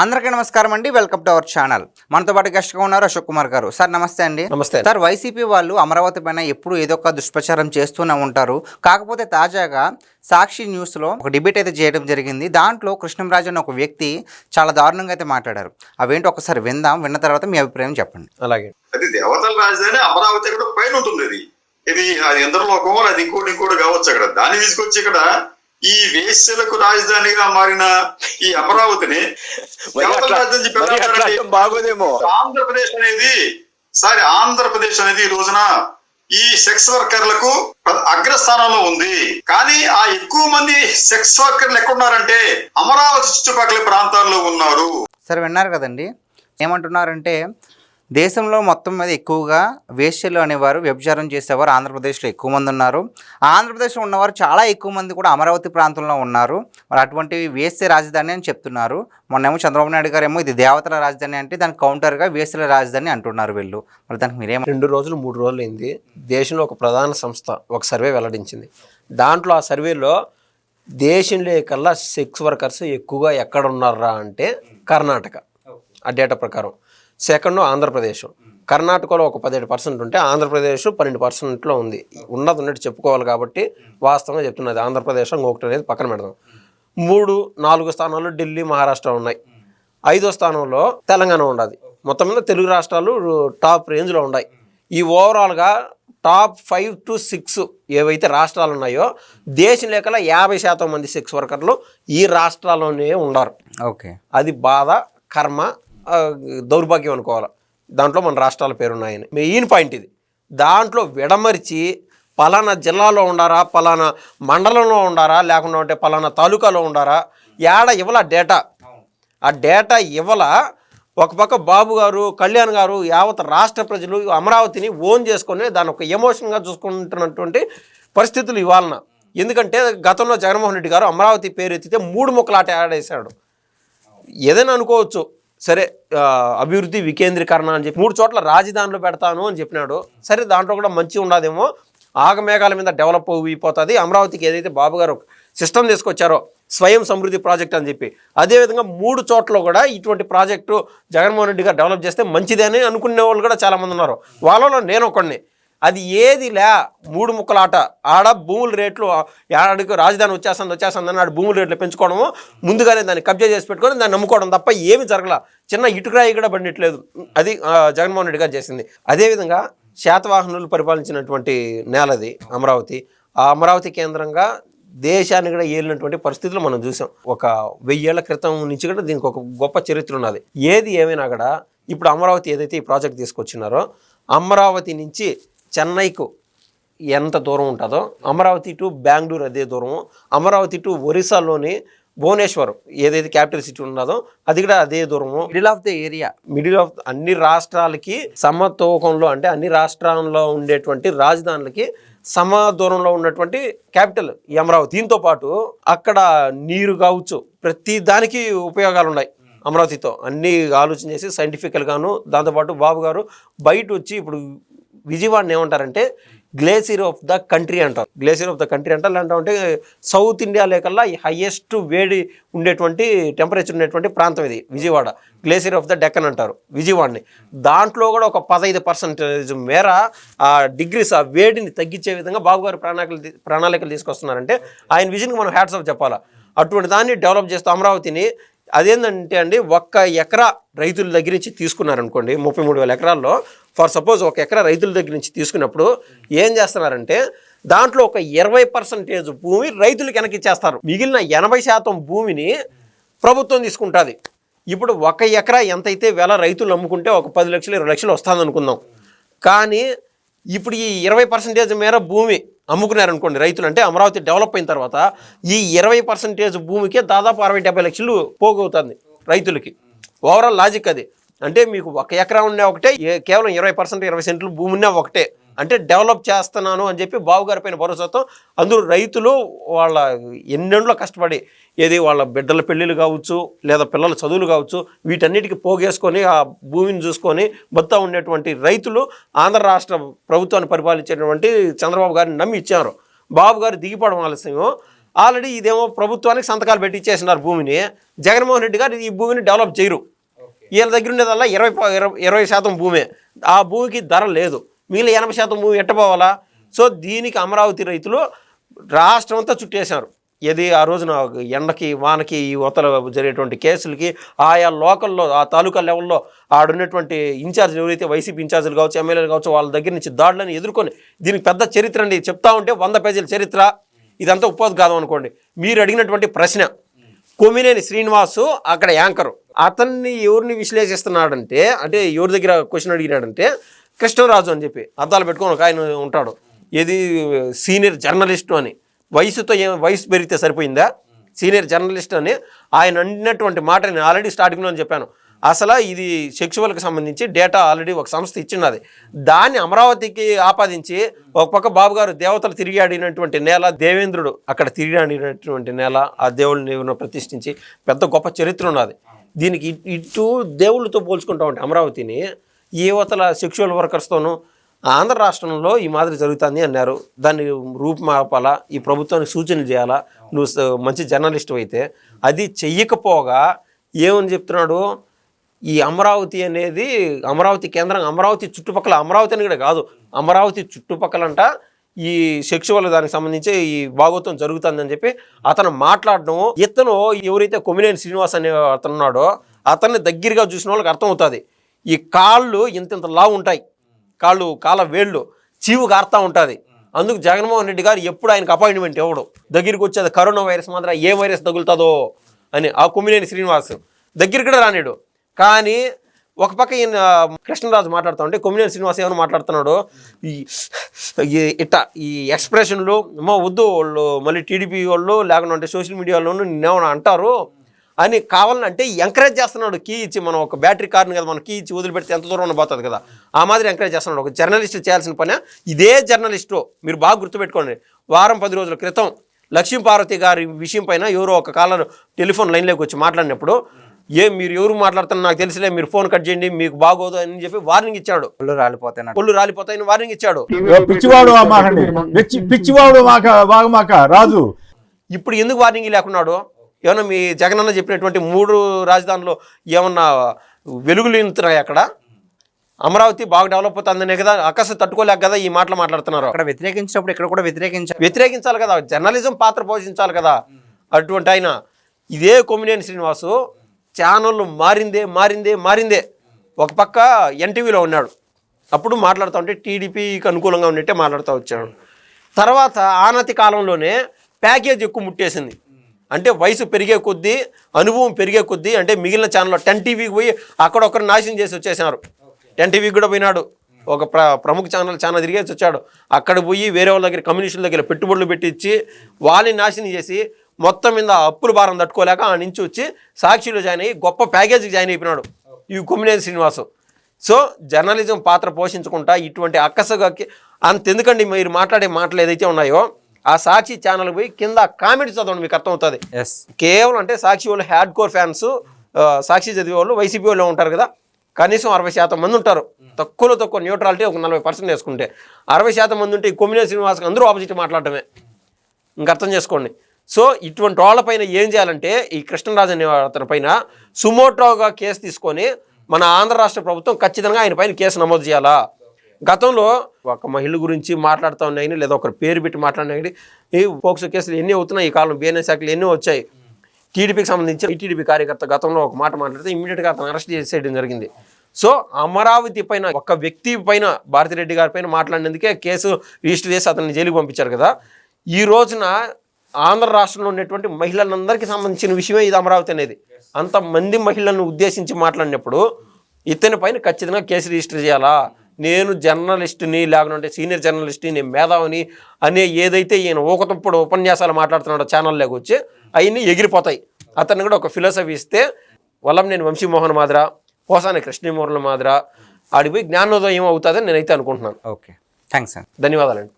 అందరికీ నమస్కారం అండి. వెల్కమ్ టు అవర్ ఛానల్ మనతో పాటు గెస్ట్గా ఉన్నారు అశోక్ కుమార్ గారు. సార్ నమస్తే అండి. నమస్తే. సార్ వైసీపీ వాళ్ళు అమరావతి పైన ఎప్పుడు ఏదో ఒక దుష్ప్రచారం చేస్తూనే ఉంటారు. కాకపోతే తాజాగా సాక్షి న్యూస్లో ఒక డిబేట్ అయితే చేయడం జరిగింది. దాంట్లో కృష్ణంరాజు అనే ఒక వ్యక్తి చాలా దారుణంగా అయితే మాట్లాడారు. అవేంటి ఒకసారి విందాం. విన్న తర్వాత మీ అభిప్రాయం చెప్పండి. అలాగే. అది దేవతల రాజధాని అమరావతి పైన ఉంటుంది ఇది అది ఇంద్రలోకం అది ఇంకోటి ఇంకోటి కావచ్చు అక్కడ. దాన్ని తీసుకొచ్చి ఇక్కడ ఈ వేశ్యలకు రాజధానిగా మారిన ఈ అమరావతిని బాగోదేమో. ఆంధ్రప్రదేశ్ అనేది సారీ ఆంధ్రప్రదేశ్ అనేది ఈ రోజున ఈ సెక్స్ వర్కర్లకు అగ్రస్థానంలో ఉంది. కానీ ఆ ఎక్కువ మంది సెక్స్ వర్కర్లు ఎక్కడున్నారంటే అమరావతి చుట్టుపక్కల ప్రాంతాల్లో ఉన్నారు. సరే విన్నారు కదండి. ఏమంటున్నారంటే దేశంలో మొత్తం మీద ఎక్కువగా వేశ్యలు అనేవారు వ్యభిచారం చేసేవారు ఆంధ్రప్రదేశ్లో ఎక్కువ మంది ఉన్నారు. ఆంధ్రప్రదేశ్లో ఉన్నవారు చాలా ఎక్కువ మంది కూడా అమరావతి ప్రాంతంలో ఉన్నారు. మరి అటువంటి వేశ్య రాజధాని అని చెప్తున్నారు. మొన్నేమో చంద్రబాబు నాయుడు గారు ఏమో ఇది దేవతల రాజధాని అంటే దానికి కౌంటర్గా వేశ్యల రాజధాని అంటున్నారు వీళ్ళు. మరి దానికి మీరేమో రెండు రోజులు మూడు రోజులు అయింది దేశంలో ఒక ప్రధాన సంస్థ ఒక సర్వే వెల్లడించింది. దాంట్లో ఆ సర్వేలో దేశంలో కల్లా సెక్స్ వర్కర్స్ ఎక్కువగా ఎక్కడ ఉన్నారా అంటే కర్ణాటక. ఆ డేటా ప్రకారం. సెకండ్ ఆంధ్రప్రదేశ్. కర్ణాటకలో ఒక పదిహేడు పర్సెంట్ ఉంటే ఆంధ్రప్రదేశ్ పన్నెండు పర్సెంట్లో ఉంది. ఉన్నది ఉన్నట్టు చెప్పుకోవాలి కాబట్టి వాస్తవంగా చెప్తున్నది. ఆంధ్రప్రదేశ్ ఇంకొకటి అనేది పక్కన పెడదాం. మూడు నాలుగు స్థానాలు ఢిల్లీ మహారాష్ట్ర ఉన్నాయి. ఐదో స్థానంలో తెలంగాణ ఉండదు. మొత్తం మీద తెలుగు రాష్ట్రాలు టాప్ రేంజ్లో ఉన్నాయి. ఈ ఓవరాల్గా టాప్ ఫైవ్ టు సిక్స్ ఏవైతే రాష్ట్రాలు ఉన్నాయో దేశం లేకల యాభై శాతం మంది సెక్స్ వర్కర్లు ఈ రాష్ట్రాల్లోనే ఉన్నారు ఓకే. అది బాధ కర్మ దౌర్భాగ్యం అనుకోవాలి? దాంట్లో మన రాష్ట్రాల పేరున్నాయని. మెయిన్ పాయింట్ ఇది. దాంట్లో విడమరిచి పలానా జిల్లాలో ఉండారా పలానా మండలంలో ఉండారా లేకుండా ఉంటే పలానా తాలూకాలో ఉండారా ఏడ ఇవ్వాల డేటా? ఆ డేటా ఇవ్వల? ఒక పక్క బాబు గారు కళ్యాణ్ గారు యావత్ రాష్ట్ర ప్రజలు అమరావతిని ఓన్ చేసుకొని దాని ఒక ఎమోషన్గా చూసుకుంటున్నటువంటి పరిస్థితులు ఇవ్వాలన ఎందుకంటే గతంలో జగన్మోహన్ రెడ్డి గారు అమరావతి పేరు ఎత్తితే మూడు ముక్కలాట ఆడేశాడు. ఏదైనా అనుకోవచ్చు. సరే అభివృద్ధి వికేంద్రీకరణ అని చెప్పి మూడు చోట్ల రాజధానిలో పెడతాను అని చెప్పినాడు. సరే దాంట్లో కూడా మంచి ఉండదేమో. ఆగమేఘాల మీద డెవలప్ అయిపోతుంది. అమరావతికి ఏదైతే బాబు గారు సిస్టమ్ తీసుకొచ్చారో స్వయం సమృద్ధి ప్రాజెక్ట్ అని చెప్పి. అదేవిధంగా మూడు చోట్ల కూడా ఇటువంటి ప్రాజెక్టు జగన్మోహన్ రెడ్డి గారు డెవలప్ చేస్తే మంచిదే అని అనుకునే వాళ్ళు కూడా చాలామంది ఉన్నారు. వాళ్ళలో నేను ఒకడిని. అది ఏది లే మూడు ముక్కలాట. ఆడ భూముల రేట్లు ఆడకు రాజధాని వచ్చేస్తుంది వచ్చేస్తుంది అని ఆడ భూముల రేట్లు పెంచుకోవడము ముందుగానే దాన్ని కబ్జా చేసి పెట్టుకొని దాన్ని నమ్ముకోవడం తప్ప ఏమి జరగల. చిన్న ఇటుకరాయి కూడా పండిట్లేదు. అది జగన్మోహన్ రెడ్డి గారు చేసింది. అదేవిధంగా శాతవాహనులు పరిపాలించినటువంటి నేలది అమరావతి. ఆ అమరావతి కేంద్రంగా దేశాన్ని కూడా ఏలినటువంటి పరిస్థితులు మనం చూసాం. ఒక వెయ్యేళ్ళ క్రితం నుంచి కూడా దీనికి ఒక గొప్ప చరిత్ర ఉన్నది. ఏది ఏమైనా కూడా ఇప్పుడు అమరావతి ఏదైతే ఈ ప్రాజెక్ట్ తీసుకొచ్చినారో అమరావతి నుంచి చెన్నైకు ఎంత దూరం ఉంటుందో అమరావతి టు బెంగళూరు అదే దూరం అమరావతి టు ఒరిస్సాలోని భువనేశ్వర్ ఏదైతే క్యాపిటల్ సిటీ ఉన్నదో అది కూడా అదే దూరము. Middle of the area middle of అన్ని రాష్ట్రాలకి సమతూకంలో అంటే అన్ని రాష్ట్రాల్లో ఉండేటువంటి రాజధానులకి సమ దూరంలో ఉన్నటువంటి క్యాపిటల్ ఈ అమరావతి. దీంతో పాటు అక్కడ నీరు కావచ్చు ప్రతి దానికి ఉపయోగాలు ఉన్నాయి అమరావతితో. అన్ని ఆలోచన చేసి సైంటిఫికల్ గాను దాంతోపాటు బాబు గారు బయట వచ్చి ఇప్పుడు విజయవాడని ఏమంటారంటే గ్లేసియర్ ఆఫ్ ద కంట్రీ అంటారు. గ్లేసియర్ ఆఫ్ ద కంట్రీ అంటారు ఎలా అంటే సౌత్ ఇండియా లేకల్లా హైయెస్ట్ వేడి ఉండేటువంటి టెంపరేచర్ ఉండేటువంటి ప్రాంతం ఇది Vijayawada. Glacier of the Deccan అంటారు విజయవాడని. దాంట్లో కూడా ఒక పదహైదు పర్సెంటేజ్ మేర ఆ డిగ్రీస్ ఆ వేడిని తగ్గించే విధంగా బాబు గారు ప్రణాళికలు ప్రణాళికలు తీసుకొస్తున్నారంటే ఆయన విజన్కి మనం హ్యాట్స్ ఆఫ్ చెప్పాలా. అటువంటి దాన్ని డెవలప్ చేస్తూ అమరావతిని అదేంటంటే అండి ఒక్క ఎకరా రైతుల దగ్గర నుంచి తీసుకున్నారనుకోండి ముప్పై మూడు వేల ఎకరాల్లో ఫర్ సపోజ్ ఒక ఎకరా రైతుల దగ్గర నుంచి తీసుకున్నప్పుడు ఏం చేస్తున్నారంటే దాంట్లో ఒక ఇరవై పర్సెంటేజ్ భూమి రైతులకు వెనకిచ్చేస్తారు. మిగిలిన ఎనభై శాతం భూమిని ప్రభుత్వం తీసుకుంటుంది. ఇప్పుడు ఒక ఎకరా ఎంతైతే వేల రైతులు అమ్ముకుంటే ఒక పది లక్షలు ఇరవై లక్షలు వస్తుంది అనుకుందాం కానీ ఇప్పుడు ఈ ఇరవై పర్సెంటేజ్ మేర భూమి అమ్ముకున్నారనుకోండి రైతులు అంటే అమరావతి డెవలప్ అయిన తర్వాత ఈ ఇరవై పర్సెంటేజ్ భూమికే దాదాపు అరవై డెబ్బై లక్షలు పోగవుతుంది రైతులకి. ఓవరాల్ లాజిక్ అది. అంటే మీకు ఒక ఎకరా ఉన్న ఒకటే కేవలం ఇరవై పర్సెంట్ ఇరవై సెంట్లు భూమి ఉన్నా ఒకటే. అంటే డెవలప్ చేస్తున్నాను అని చెప్పి బాబు గారి పైన భరోసాతో అందరూ రైతులు వాళ్ళ ఎన్నెండ్లో కష్టపడి ఏది వాళ్ళ బిడ్డల పెళ్ళిళ్ళు కావచ్చు లేదా పిల్లల చదువులు కావచ్చు వీటన్నిటికి పోగేసుకొని ఆ భూమిని చూసుకొని బతా ఉండేటువంటి రైతులు ఆంధ్ర రాష్ట్ర ప్రభుత్వాన్ని పరిపాలించేటువంటి చంద్రబాబు గారిని నమ్మి ఇచ్చారు. బాబు గారు దిగిపోవడం ఆలస్యం ఆల్రెడీ ఇదేమో ప్రభుత్వానికి సంతకాలు పెట్టి ఇచ్చేసినారు భూమిని. జగన్మోహన్ రెడ్డి గారు ఈ భూమిని డెవలప్ చేయరు. వీళ్ళ దగ్గర ఉండేదల్లా ఇరవై ఇరవై శాతం భూమే. ఆ భూమికి ధర లేదు. మిగిలిన ఎనభై శాతం భూమి ఎట్టపోవాలా సో దీనికి అమరావతి రైతులు రాష్ట్రం అంతా చుట్టేశారు. ఏది ఆ రోజున ఎండకి వానకి ఈ ఉతల జరిగేటువంటి కేసులకి ఆయా లోకల్లో ఆ తాలూకా లెవెల్లో ఆడున్నటువంటి ఇన్ఛార్జ్ ఎవరైతే వైసీపీ ఇన్ఛార్జీలు కావచ్చు ఎమ్మెల్యేలు కావచ్చు వాళ్ళ దగ్గర నుంచి దాడులను ఎదుర్కొని దీనికి పెద్ద చరిత్ర అండి. చెప్తా ఉంటే వంద పేజీల చరిత్ర. ఇదంతా ఉపోద్ఘాతం అనుకోండి. మీరు అడిగినటువంటి ప్రశ్న కొమినేని శ్రీనివాసు అక్కడ యాంకరు. అతన్ని ఎవరిని విశ్లేషిస్తున్నాడంటే అంటే ఎవరి దగ్గర క్వశ్చన్ అడిగినాడంటే కృష్ణరాజు అని చెప్పి అద్దాలు పెట్టుకొని ఒక ఆయన ఉంటాడు. ఏది? సీనియర్ జర్నలిస్టు అని. వయసుతో ఏం వయసు పెరిగితే సరిపోయిందా? సీనియర్ జర్నలిస్ట్ అని ఆయన అన్నటువంటి మాట నేను ఆల్రెడీ స్టార్టింగ్లో చెప్పాను. అసలు ఇది సెక్చువల్కి సంబంధించి డేటా ఆల్రెడీ ఒక సంస్థ ఇచ్చినది. దాన్ని అమరావతికి ఆపాదించి ఒక పక్క బాబు గారు దేవతలు తిరిగి ఆడినటువంటి నేల దేవేంద్రుడు అక్కడ తిరిగి ఆడినటువంటి నేల ఆ దేవుడిని ప్రతిష్ఠించి పెద్ద గొప్ప చరిత్ర ఉన్నది. దీనికి ఇటు దేవుళ్ళతో పోల్చుకుంటా ఉంటే అమరావతిని యువతల సెక్షువల్ వర్కర్స్తోనూ ఆంధ్ర రాష్ట్రంలో ఈ మాదిరి జరుగుతుంది అన్నారు. దాన్ని రూపుమాపాలా ఈ ప్రభుత్వానికి సూచనలు చేయాలా? నువ్వు మంచి జర్నలిస్ట్ అయితే అది చెయ్యకపోగా ఏమని చెప్తున్నాడు? ఈ అమరావతి అనేది అమరావతి కేంద్రం అమరావతి చుట్టుపక్కల అమరావతి అని కూడా కాదు అమరావతి చుట్టుపక్కలంట ఈ సెక్షువల్ దానికి సంబంధించి ఈ భాగోత్వం జరుగుతుందని చెప్పి అతను మాట్లాడడం ఇతను ఎవరైతే కొమినేని శ్రీనివాస్ అనే అతను ఉన్నాడో అతన్ని దగ్గరగా చూసిన వాళ్ళకి అర్థమవుతుంది. ఈ కాళ్ళు ఇంత ఇంత లావు ఉంటాయి. కాళ్ళు కాళ్ళ వేళ్ళు చీవు కారుతా ఉంటుంది. అందుకు జగన్మోహన్ రెడ్డి గారు ఎప్పుడు ఆయనకు అపాయింట్మెంట్ ఇవ్వడు. దగ్గరికి వచ్చేది కరోనా వైరస్ మాత్రం ఏ వైరస్ తగులుతుందో అని ఆ కుమ్మినేని శ్రీనివాస్ దగ్గరికి కూడా రానిడు. కానీ ఒక పక్క ఈయన కృష్ణరాజు మాట్లాడుతూ ఉంటే కొమ్మినేని శ్రీనివాస్ ఏమైనా మాట్లాడుతున్నాడు? ఈ ఇట్ట ఈ ఎక్స్ప్రెషన్లు మా వద్దు వాళ్ళు మళ్ళీ టీడీపీ వాళ్ళు లేకుంటే సోషల్ మీడియాలోనూ నిన్నేమన్నా అంటారు? అని కావాలంటే ఎంకరేజ్ చేస్తున్నాడు కీ ఇచ్చి మనం ఒక బ్యాటరీ కార్ని కదా మనం కీ ఇచ్చి వదిలిపెడితే ఎంత దూరం పోతుంది కదా? ఆ మాదిరి ఎంకరేజ్ చేస్తున్నాడు. ఒక జర్నలిస్ట్ చేయాల్సిన పని ఇదే జర్నలిస్టు మీరు బాగా గుర్తుపెట్టుకోండి. వారం పది రోజుల క్రితం లక్ష్మీ పార్వతి గారి విషయం పైన ఎవరో ఒక కాలర్ టెలిఫోన్ లైన్లోకి వచ్చి మాట్లాడినప్పుడు ఏం మీరు ఎవరు మాట్లాడుతున్నా నాకు తెలిసిలే మీరు ఫోన్ కట్ చేయండి మీకు బాగోదు అని చెప్పి వార్నింగ్ ఇచ్చాడు. ఒళ్ళు రాలిపోతాయి కొళ్ళు రాలిపోతాయని వార్నింగ్ ఇచ్చాడు. పిచ్చివాడు పిచ్చివాడు రాజు. ఇప్పుడు ఎందుకు వార్నింగ్ లేకున్నాడు? ఏమన్నా మీ జగనన్న చెప్పినటువంటి మూడు రాజధానులు ఏమన్నా వెలుగులు నింతున్నాయి అక్కడ? అమరావతి బాగా డెవలప్ అవుతుందనే కదా అక్కస తట్టుకోలేక కదా ఈ మాటలు మాట్లాడుతున్నారు. అక్కడ వ్యతిరేకించినప్పుడు ఇక్కడ కూడా వ్యతిరేకించారు వ్యతిరేకించాలి కదా జర్నలిజం పాత్ర పోషించాలి కదా. అటువంటి ఆయన ఇదే కొమ్మినేని శ్రీనివాసు ఛానల్ మారిందే మారిందే మారిందే. ఒక పక్క ఎన్టీవీలో ఉన్నాడు. అప్పుడు మాట్లాడుతూ ఉంటే టీడీపీకి అనుకూలంగా ఉన్నట్టే మాట్లాడుతూ వచ్చాడు. తర్వాత ఆనతి కాలంలోనే ప్యాకేజ్ ఎక్కువ ముట్టేసింది. అంటే వయసు పెరిగే కొద్దీ అనుభవం పెరిగే కొద్దీ అంటే మిగిలిన ఛానల్లో టెన్ టీవీకి పోయి అక్కడ ఒకరు నాశనం చేసి వచ్చేసినారు. టెన్ టీవీకి కూడా పోయినాడు. ఒక ప్ర ప్రముఖ ఛానల్ ఛానల్ తిరిగేసి వచ్చాడు. అక్కడ పోయి వేరే వాళ్ళ దగ్గర కమ్యూనిస్టుల దగ్గర పెట్టుబడులు పెట్టించి వాళ్ళని నాశనం చేసి మొత్తం మీద అప్పుల భారం తట్టుకోలేక ఆ నుంచి వచ్చి సాక్షిలో జాయిన్ అయ్యి గొప్ప ప్యాకేజీకి జాయిన్ అయిపోయినాడు ఈ కొమ్మినేని శ్రీనివాసు. సో జర్నలిజం పాత్ర పోషించుకుంటా ఇటువంటి అక్కసగాకి అంతెందుకండి మీరు మాట్లాడే మాటలు ఏదైతే ఉన్నాయో ఆ సాక్షి ఛానల్ పోయి కింద కామెంట్స్ చదవండి మీకు అర్థమవుతుంది. ఎస్ కేవలం అంటే సాక్షి వాళ్ళు హ్యాడ్ కోర్ ఫ్యాన్స్ సాక్షి చదివే వాళ్ళు వైసీపీ వాళ్ళు ఉంటారు కదా. కనీసం అరవై శాతం మంది ఉంటారు. తక్కువలో తక్కువ న్యూట్రాలిటీ ఒక నలభై పర్సెంట్ వేసుకుంటే. అరవై శాతం మంది ఉంటే ఈ కొమ్మినేని శ్రీనివాస్కి అందరూ ఆపోజిట్ మాట్లాడటమే. ఇంక అర్థం చేసుకోండి. సో ఇటువంటి వాళ్ళపైన ఏం చేయాలంటే ఈ కృష్ణరాజు అనే అతని పైన సుమోటోగా కేసు తీసుకొని మన ఆంధ్ర రాష్ట్ర ప్రభుత్వం ఖచ్చితంగా ఆయన పైన కేసు నమోదు చేయాలా? గతంలో ఒక మహిళ గురించి మాట్లాడుతూ ఉన్నాయని లేదా ఒకరి పేరు పెట్టి మాట్లాడినాయని ఈ పోక్సో కేసులు ఎన్ని అవుతున్నాయి ఈ కాలం బిఎన్ఎస్ శాఖలు ఎన్నో వచ్చాయి? టీడీపీకి సంబంధించి టీడీపీ కార్యకర్త గతంలో ఒక మాట మాట్లాడితే ఇమ్మీడియట్గా అతను అరెస్ట్ చేసేయడం జరిగింది. సో అమరావతి పైన ఒక వ్యక్తి పైన భారతిరెడ్డి గారి పైన మాట్లాడినందుకే కేసు రిజిస్టర్ చేసి అతన్ని జైలుకి పంపించారు కదా. ఈ రోజున ఆంధ్ర రాష్ట్రంలో ఉన్నటువంటి మహిళలందరికీ సంబంధించిన విషయమే ఇది అమరావతి అనేది. అంతమంది మహిళలను ఉద్దేశించి మాట్లాడినప్పుడు ఇతని పైన ఖచ్చితంగా కేసు రిజిస్టర్ చేయాలా? నేను జర్నలిస్ట్ని లేకుంటే సీనియర్ జర్నలిస్ట్ని నేను మేధావిని అనే ఏదైతే ఈయన ఊకతప్పుడు ఉపన్యాసాలు మాట్లాడుతున్నాడో ఛానల్లోకి వచ్చి అవన్నీ ఎగిరిపోతాయి. అతన్ని కూడా ఒక ఫిలాసఫీ ఇస్తే వల్లంనేని వంశీమోహన్ మాదిర పోసాని కృష్ణమోహన్ మాదిర ఆడిపోయి జ్ఞానోదయం అవుతుందని నేనైతే అనుకుంటున్నాను. ఓకే. థ్యాంక్స్ అండి ధన్యవాదాలండి.